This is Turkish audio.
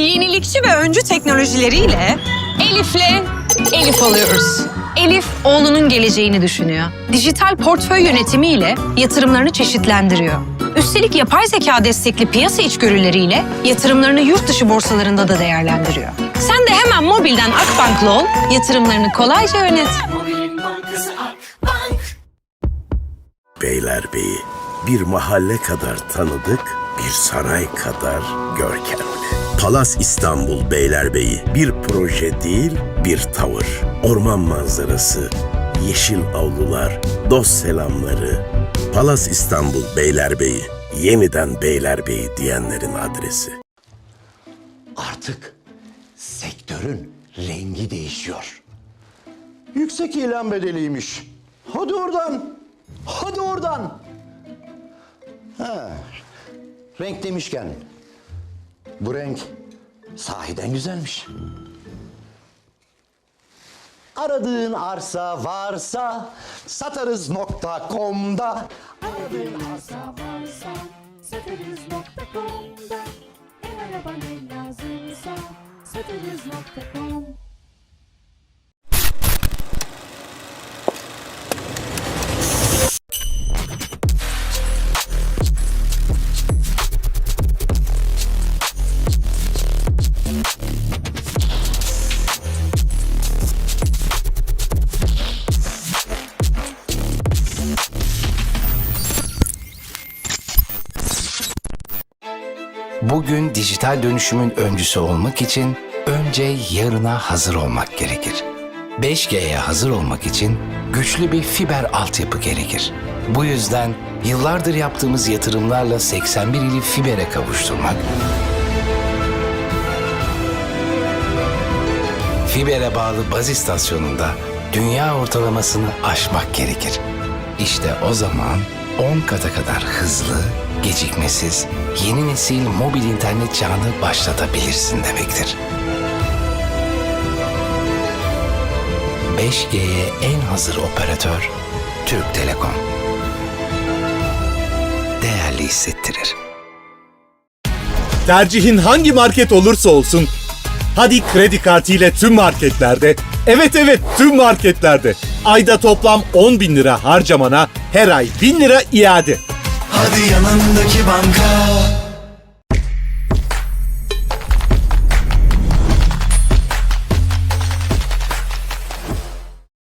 yenilikçi ve öncü teknolojileriyle Elif'le Elif oluyoruz. Elif oğlunun geleceğini düşünüyor. Dijital portföy yönetimiyle yatırımlarını çeşitlendiriyor. Üstelik yapay zeka destekli piyasa içgörüleriyle yatırımlarını yurt dışı borsalarında da değerlendiriyor. Sen de hemen mobilden Akbank'la ol, yatırımlarını kolayca yönet. Beylerbeyi bir mahalle kadar tanıdık, bir saray kadar görkemli. Palas İstanbul Beylerbeyi bir proje değil, bir tavır. Orman manzarası, yeşil avlular, dost selamları. Palas İstanbul Beylerbeyi, yeniden Beylerbeyi diyenlerin adresi. Artık sektörün rengi değişiyor. Yüksek ilan bedeliymiş. Hadi oradan. Hadi oradan. Ha. Renk demişken bu renk sahiden güzelmiş. Aradığın arsa varsa satarız.com'da Aradığın arsa varsa satarız.com'da Ev araba ne lazımsa satarız.com Bugün dijital dönüşümün öncüsü olmak için önce yarına hazır olmak gerekir. 5G'ye hazır olmak için güçlü bir fiber altyapı gerekir. Bu yüzden yıllardır yaptığımız yatırımlarla 81 ili fibere kavuşturmak, fibere bağlı baz istasyonunda dünya ortalamasını aşmak gerekir. İşte o zaman 10 kata kadar hızlı, gecikmesiz, yeni nesil mobil internet çağını başlatabilirsin demektir. 5G'ye en hazır operatör Türk Telekom. Değerli hissettirir. Tercihin hangi market olursa olsun, hadi kredi kartı ile tüm marketlerde, evet evet tüm marketlerde, ayda toplam 10 bin lira harcamana her ay 1000 lira iade. Hadi yanındaki banka